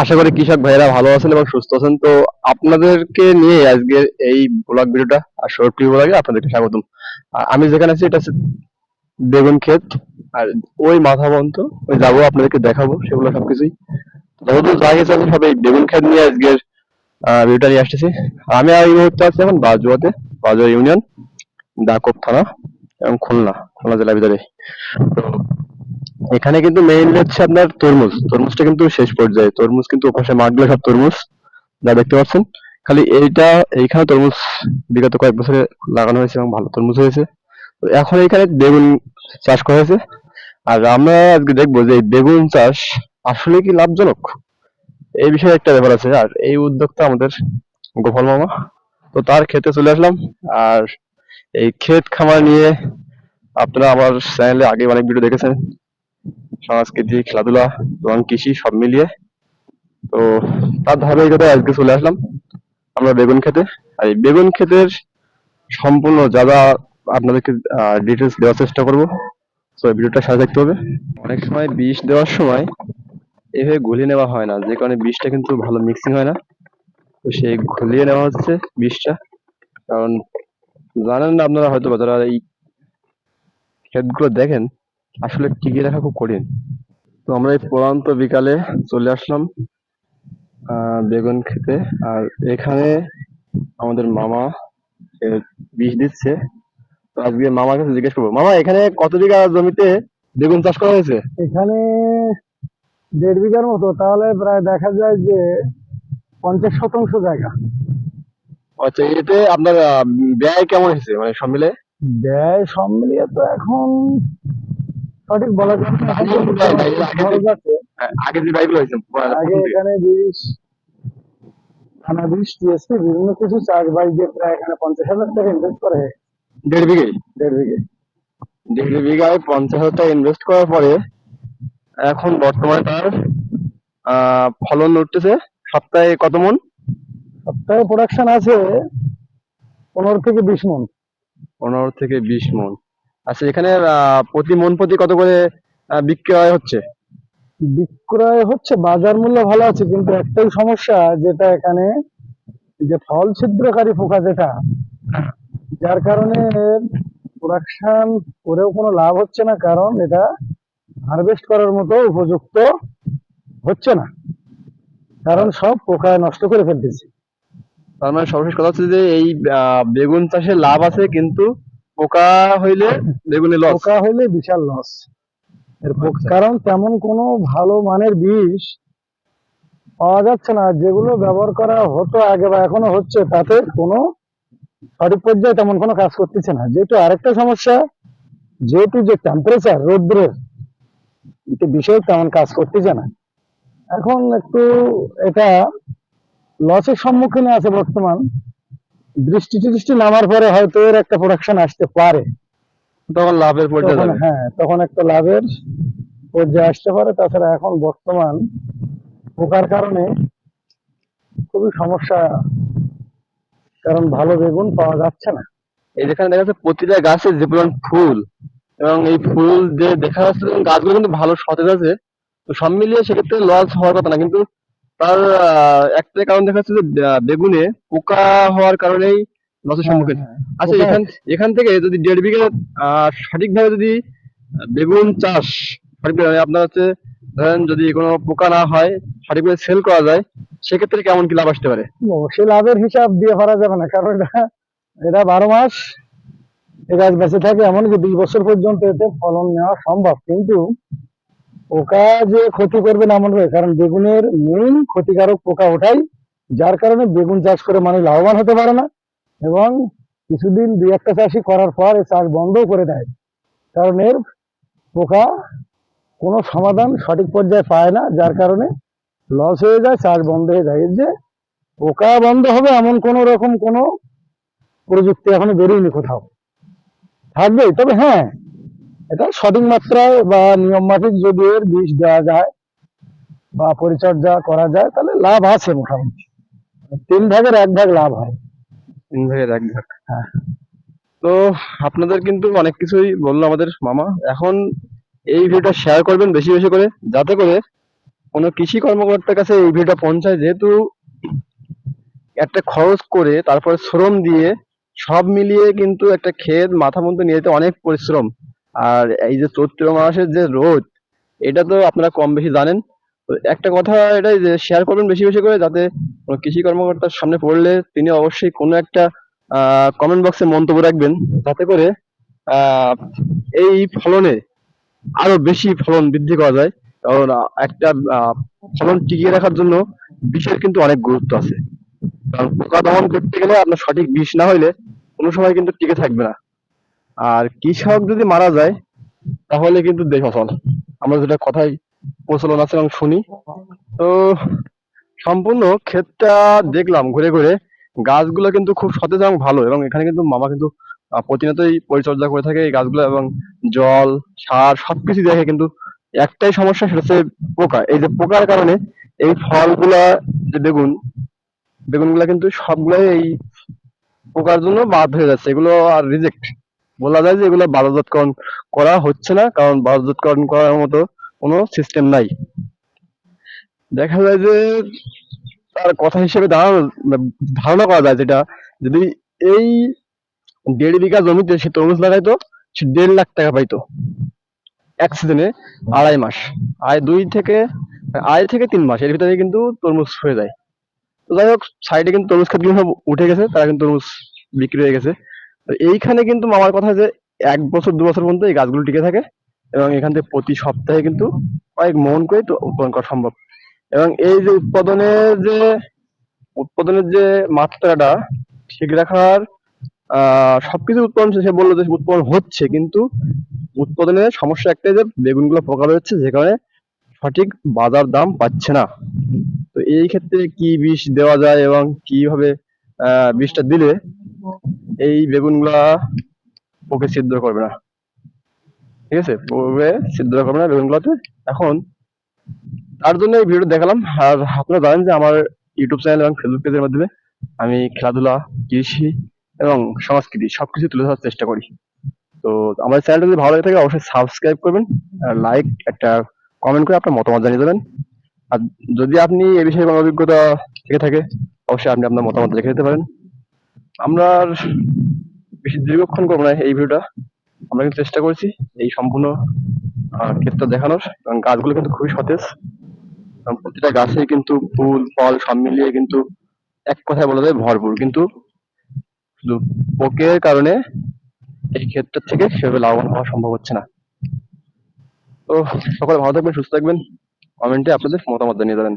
আশা করি কৃষক ভাইয়েরা ভালো আছেন এবং সুস্থ আছেন। তো আপনাদেরকে নিয়ে আজকের এই ব্লগ ভিডিওটা আর শর্ট ভিডিও ব্লগে আপনাদেরকে স্বাগতম। আমি যেখানে আছি, এটা বেগুন ক্ষেত। আর ওই মাথা পর্যন্ত, ওই যাব, আপনাদেরকে দেখাবো সেগুলো সবকিছুই। যেহেতু যা গেছে আমি সব এই বেগুন ক্ষেত নিয়ে আজকের ভিডিওটা নিয়ে আসতেছি। আমি এই মুহূর্তে আছি এখন বাজুয়াতে, বাজুয়া ইউনিয়ন ডাকপ থানা এবং খুলনা খুলনা জেলার ভিতরে। তো এখানে কিন্তু মেইনলি হচ্ছে আপনার তরমুজ। তরমুজটা কিন্তু শেষ পর্যায়ে। তরমুজ কিন্তু ওপাশে মাঠগুলো সব তরমুজ। যা দেখতে পাচ্ছেন। খালি এইটা এইখানে তরমুজ বিগত কয়েক বছরে লাগানো হয়েছে এবং ভালো তরমুজ হয়েছে। এখন এখানে বেগুন চাষ করা হয়েছে। আর আমরা আজকে দেখব যে বেগুন চাষ আসলে কি লাভজনক? এই বিষয়ে একটা ব্যাপার আছে। আর এই উদ্যোগটা আমাদের গোপাল মামা। তো তার ক্ষেতে চলে আসলাম। আর এই ক্ষেত খামার নিয়ে আপনারা আমার চ্যানেলে আগে অনেক ভিডিও দেখেছেন। সংস্কৃতি খেলাধুলা, এবং কৃষি সব মিলিয়ে। তো তার ধারাবাহিকতায় আজকে চলে আসলাম আমরা বেগুন খেতে আর এই বেগুন ক্ষেতের সম্পূর্ণ যা যা আপনাদেরকে ডিটেলস দেওয়ার চেষ্টা করব, তো ভিডিওটা সাথে দেখতে হবে। অনেক সময় বিষ দেওয়ার সময় এভাবে গলিয়ে নেওয়া হয় না, যে কারণে বিষটা কিন্তু ভালো মিক্সিং হয় না। তো সেই ঘুলিয়ে নেওয়া হচ্ছে বিষটা। কারণ জানেন না আপনারা হয়তো যারা এই ক্ষেতগুলো দেখেন আসলে টিকিয়ে রাখা খুব কঠিন। তো আমরা এই পড়ান্ত বিকালে চলে আসলাম বেগুন খেতে। আর এখানে আমাদের মামা বিষ দিচ্ছে। তো আজকে মামার কাছে জিজ্ঞেস করব মামা এখানে কত বিঘা জমিতে বেগুন চাষ করা হয়েছে? এখানে দেড় বিঘার মতো তাহলে প্রায় দেখা যায় যে পঞ্চাশ শতাংশ জায়গা। আচ্ছা এতে আপনার ব্যয় কেমন হয়েছে? মানে সব মিলে? ব্যয় সব মিলিয়ে তো এখন সঠিক বলা। আহ, আগে যে ব্যয়গুলো হয়েছে আগে এখানে বিষ থানা বিষ টিএসপি বিভিন্ন কিছু চাষবাস দিয়ে প্রায় এখানে পঞ্চাশ হাজার টাকা ইনভেস্ট করে। দেড় বিঘে? দেড় বিঘে। দেড় বিঘায় পঞ্চাশ হাজার টাকা ইনভেস্ট করার পরে এখন বর্তমানে তার ফলন উঠতেছে সপ্তাহে কত মন? সপ্তাহে প্রোডাকশন আছে পনেরো থেকে বিশ মন। পনেরো থেকে বিশ মন। আচ্ছা এখানে প্রতি মন প্রতি কত করে বিক্রয় হচ্ছে? বিক্রয় হচ্ছে বাজার মূল্য ভালো আছে কিন্তু একটাই সমস্যা যেটা এখানে যে ফল ছিদ্রকারী পোকা যেটা যার কারণে প্রোডাকশন করেও কোনো লাভ হচ্ছে না কারণ এটা হারভেস্ট করার মতো উপযুক্ত হচ্ছে না। কারণ সব পোকা নষ্ট করে ফেলতেছে। তার মানে সর্বশেষ কথা হচ্ছে যে এই বেগুন চাষে লাভ আছে কিন্তু পোকা হইলে বেগুনে লস পোকা হলে বিশাল লস এর কারণ তেমন কোনো ভালো মানের বিষ পাওয়া যাচ্ছে না। যেগুলো ব্যবহার করা হতো আগে বা এখনও হচ্ছে তাতে কোনো সঠিক পর্যায়ে তেমন কোনো কাজ করতেছে না। যেহেতু আরেকটা সমস্যা যেহেতু যে টেম্পারেচার রৌদ্রের এতে বিষয় তেমন কাজ করতেছে না। এখন একটু এটা লসের সম্মুখীন আছে বর্তমান। বৃষ্টি টিষ্টি নামার পরে হয়তো এর একটা প্রোডাকশন আসতে পারে। তখন লাভের পর্যায়ে যাবে। হ্যাঁ তখন একটা লাভের পর্যায়ে আসতে পারে। তাছাড়া এখন বর্তমান পোকার কারণে খুবই সমস্যা কারণ ভালো বেগুন পাওয়া যাচ্ছে না। এই যেখানে দেখা যাচ্ছে প্রতিটা গাছে যে পরিমাণ ফুল এবং এই ফুল যে দেখা যাচ্ছে গাছগুলো কিন্তু ভালো সতেজ আছে। তো সব মিলিয়ে সেক্ষেত্রে লস হওয়ার কথা না কিন্তু তার আহ, একটাই কারণ দেখা যাচ্ছে যে বেগুনে পোকা হওয়ার কারণেই লসের সম্মুখীন। হ্যাঁ, আচ্ছা এখান এখান থেকে যদি দেড় বিঘা সঠিকভাবে যদি বেগুন চাষ সঠিকভাবে আপনার হচ্ছে ধরেন যদি কোনো পোকা না হয় সঠিকভাবে সেল করা যায় সেক্ষেত্রে কেমন কি লাভ আসতে পারে? অবশ্যই লাভের হিসাব দিয়ে করা যাবে না কারণ এটা এটা বারো মাস এ গাছ বেঁচে থাকে এমনকি দুই বছর পর্যন্ত এতে ফলন নেওয়া সম্ভব। কিন্তু পোকা যে ক্ষতি করবে না মনে কারণ বেগুনের মেইন ক্ষতিকারক পোকা ওঠাই যার কারণে বেগুন চাষ করে মানুষ লাভবান হতে পারে না। এবং কিছুদিন দুই একটা চাষি করার পর এই চাষ বন্ধও করে দেয়। কারণ এর পোকা কোনো সমাধান সঠিক পর্যায়ে পায় না, যার কারণে লস হয়ে যায়, চাষ বন্ধ হয়ে যায়। এর যে পোকা বন্ধ হবে এমন কোন রকম কোন প্রযুক্তি এখনও বেরিয়েনি কোথাও। থাকবে তবে হ্যাঁ এটা সঠিক মাত্রায় বা নিয়ম মাফিক যদি এর বিষ দেওয়া যায় বা পরিচর্যা করা যায় তাহলে লাভ আছে মোটামুটি। তিন ভাগের এক ভাগ লাভ হয়। তিন ভাগের এক ভাগ। হ্যাঁ। তো আপনাদের কিন্তু অনেক কিছুই বলল আমাদের মামা। এখন এই ভিডিওটা শেয়ার করবেন বেশি বেশি করে যাতে করে কোনো কৃষি কর্মকর্তার কাছে এই ভিডিওটা পৌঁছায়। যেহেতু একটা খরচ করে তারপরে শ্রম দিয়ে সব মিলিয়ে কিন্তু একটা ক্ষেত মাথা মধ্যে নিয়ে যেতে অনেক পরিশ্রম। আর এই যে চৈত্র মাসের যে রোদ, এটা তো আপনারা কম বেশি জানেন। একটা কথা এটাই যে শেয়ার করবেন বেশি বেশি করে যাতে কোনো কৃষি কর্মকর্তার সামনে পড়লে তিনি অবশ্যই কোনো একটা কমেন্ট বক্সে মন্তব্য রাখবেন। যাতে করে এই ফলনে আরও বেশি ফলন বৃদ্ধি করা যায়। কারণ একটা ফলন টিকিয়ে রাখার জন্য বিষের কিন্তু অনেক গুরুত্ব আছে। কারণ পোকা দমন করতে গেলে আপনার সঠিক বিষ না হইলে কোনো সময় কিন্তু টিকে থাকবে না। আর কৃষক যদি মারা যায়, তাহলে কিন্তু দেশ অচল। আমরা যেটা কথাই প্রচলন আছে এবং শুনি, তো সম্পূর্ণ ক্ষেতটা দেখলাম ঘুরে ঘুরে। গাছগুলো কিন্তু খুব সতেজ এবং ভালো এবং এখানে কিন্তু মামা কিন্তু প্রতিনিয়তই পরিচর্যা করে থাকে এই গাছগুলো এবং জল, সার সবকিছু দেখে কিন্তু একটাই সমস্যা সেটা হচ্ছে পোকা। এই যে পোকার কারণে এই ফলগুলা যে বেগুন, বেগুনগুলা কিন্তু সবগুলাই এই পোকার জন্য বাদ হয়ে যাচ্ছে। এগুলো আর রিজেক্ট বলা যায় যে এগুলো বাজারজাতকরণ করা হচ্ছে না, কারণ বাজারজাতকরণ করার মতো কোনো সিস্টেম নাই। দেখা যায় যে তার কথা হিসেবে ধারণা করা যায় যেটা, যদি এই দেড় বিঘা জমিতে সে তরমুজ লাগাইতো, সে দেড় লাখ টাকা পাইতো এক সিজনে আড়াই মাস। আয় দুই থেকে, আয় থেকে তিন মাস, এর ভিতরে কিন্তু তরমুজ হয়ে যায়। তো যাই হোক সাইডে কিন্তু তরমুজ সব উঠে গেছে, তারা কিন্তু তরমুজ বিক্রি হয়ে গেছে। তো এইখানে কিন্তু মামার কথা যে এক বছর, দু বছর পর্যন্ত এই গাছগুলো টিকে থাকে এবং এখান থেকে প্রতি সপ্তাহে কিন্তু কয়েক মন করে তো উৎপাদন করা সম্ভব। এবং এই যে উৎপাদনের যে উৎপাদনের যে মাত্রাটা ঠিক রাখার সবকিছু উৎপাদন সে বলল যে উৎপাদন হচ্ছে কিন্তু উৎপাদনের সমস্যা একটাই যে বেগুনগুলো পোকা রয়েছে যে কারণে সঠিক বাজার দাম পাচ্ছে না। তো এই ক্ষেত্রে কি বিষ দেওয়া যায় এবং কীভাবে বিষটা দিলে এই বেগুনগুলা পোকে সিদ্ধ করবে না। ঠিক আছে? পোকে সিদ্ধ করবে না বেগুনগুলোতে। এখন তার জন্য এই ভিডিও দেখালাম। আর আপনারা জানেন যে আমার ইউটিউব চ্যানেল এবং ফেসবুক পেজের মাধ্যমে আমি খেলাধুলা, কৃষি এবং সংস্কৃতি সবকিছু তুলে ধরার চেষ্টা করি। তো আমার চ্যানেলটা যদি ভালো লাগে থাকে, অবশ্যই সাবস্ক্রাইব করবেন, আর লাইক, একটা কমেন্ট করে আপনার মতামত জানিয়ে দেবেন। আর যদি আপনি এ বিষয়ে কোনো অভিজ্ঞতা থেকে থাকে, অবশ্যই আপনি আপনার মতামত লিখে দিতে পারেন। আমরা বেশি দীর্ঘক্ষণ করব না এই ভিডিওটা। আমরা কিন্তু চেষ্টা করছি এই সম্পূর্ণ আহ, ক্ষেতটা দেখানোর। এবং গাছগুলো কিন্তু খুবই সতেজ। প্রতিটা গাছে কিন্তু ফুল ফল সব মিলিয়ে কিন্তু এক কথায় বলা যায় ভরপুর। কিন্তু শুধু পোকের কারণে এই ক্ষেত্রের থেকে সেভাবে লাভবান হওয়া সম্ভব হচ্ছে না। তো সকলে ভালো থাকবেন সুস্থ থাকবেন। কমেন্টে আপনাদের মতামত জানিয়ে দেবেন।